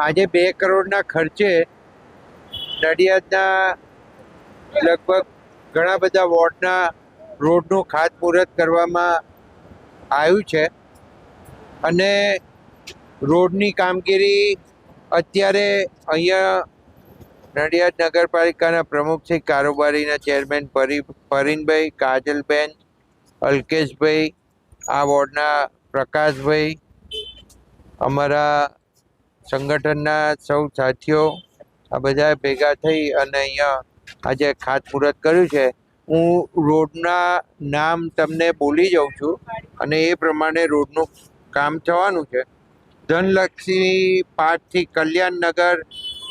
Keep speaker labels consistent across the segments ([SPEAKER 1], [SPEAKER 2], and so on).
[SPEAKER 1] આજે બે કરોડના ખર્ચે નડિયાદના લગભગ ઘણા બધા વોર્ડના રોડનું ખાતમુહૂર્ત કરવામાં આવ્યું છે. અને રોડની કામગીરી અત્યારે અહીંયા નડિયાદ નગરપાલિકાના પ્રમુખ શ્રી કારોબારીના ચેરમેન પરી, પરીનભાઈ કાજલબેન, અલ્કેશભાઈ, આ વોર્ડના પ્રકાશભાઈ, અમારા સંગઠનના સૌ સાથીઓ આ બધા ભેગા થઈ અને અહીંયા આજે ખાતમુહૂર્ત કર્યું છે. હું રોડના નામ તમને બોલી જાઉં છું અને એ પ્રમાણે રોડનું કામ થવાનું છે. ધનલક્ષ્મી પાર્કથી કલ્યાણનગર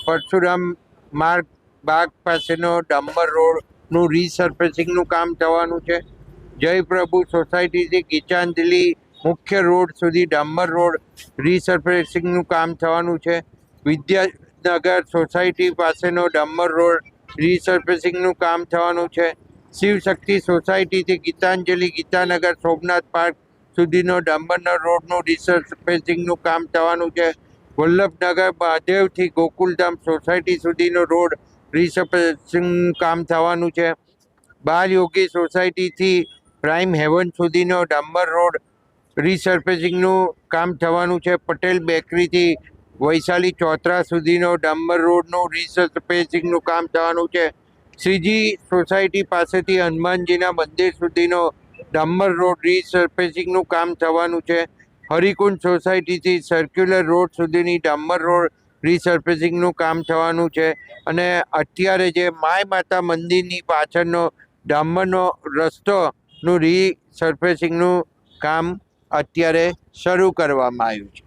[SPEAKER 1] પરશુરામ માર્ગ બાગ પાસેનો ડાંબર રોડનું રીસર્ફેસિંગનું કામ થવાનું છે. જય પ્રભુ સોસાયટીથી ગીતાંજલિ મુખ્ય રોડ સુધી ડામર રોડ રીસર્ફેસિંગનું કામ થવાનું છે. વિદ્યાનગર સોસાયટી પાસેનો ડામર રોડ રીસર્ફેસિંગનું કામ થવાનું છે. શિવશક્તિ સોસાયટીથી ગીતાંજલિ ગીતાનગર સોમનાથ પાર્ક સુધીનો ડાંબરના રોડનું રીસર્ફેસિંગનું કામ થવાનું છે. વલ્લભનગર મહાદેવથી ગોકુલધામ સોસાયટી સુધીનો રોડ રીસર્ફેસિંગ કામ થવાનું છે. બાલયોગી સોસાયટીથી પ્રાઇમ હેવન સુધીનો ડાંબર રોડ રીસર્ફેસિંગનું કામ થવાનું છે. પટેલ બેકરીથી વૈશાલી ચોતરા સુધીનો ડામ્બર રોડનું રીસર્ફેસિંગનું કામ થવાનું છે. શ્રીજી સોસાયટી પાસેથી હનુમાનજીના મંદિર સુધીનો ડામ્બર રોડ રીસર્ફેસિંગનું કામ થવાનું છે. હરિકુંડ સોસાયટીથી સર્ક્યુલર રોડ સુધીની ડામ્બર રોડ રીસર્ફેસિંગનું કામ થવાનું છે. અને અત્યારે જે માય માતા મંદિરની પાછળનો ડાંબરનો રસ્તોનું રીસર્ફેસિંગનું કામ અત્યારે શરૂ કરવામાં આવ્યું છે.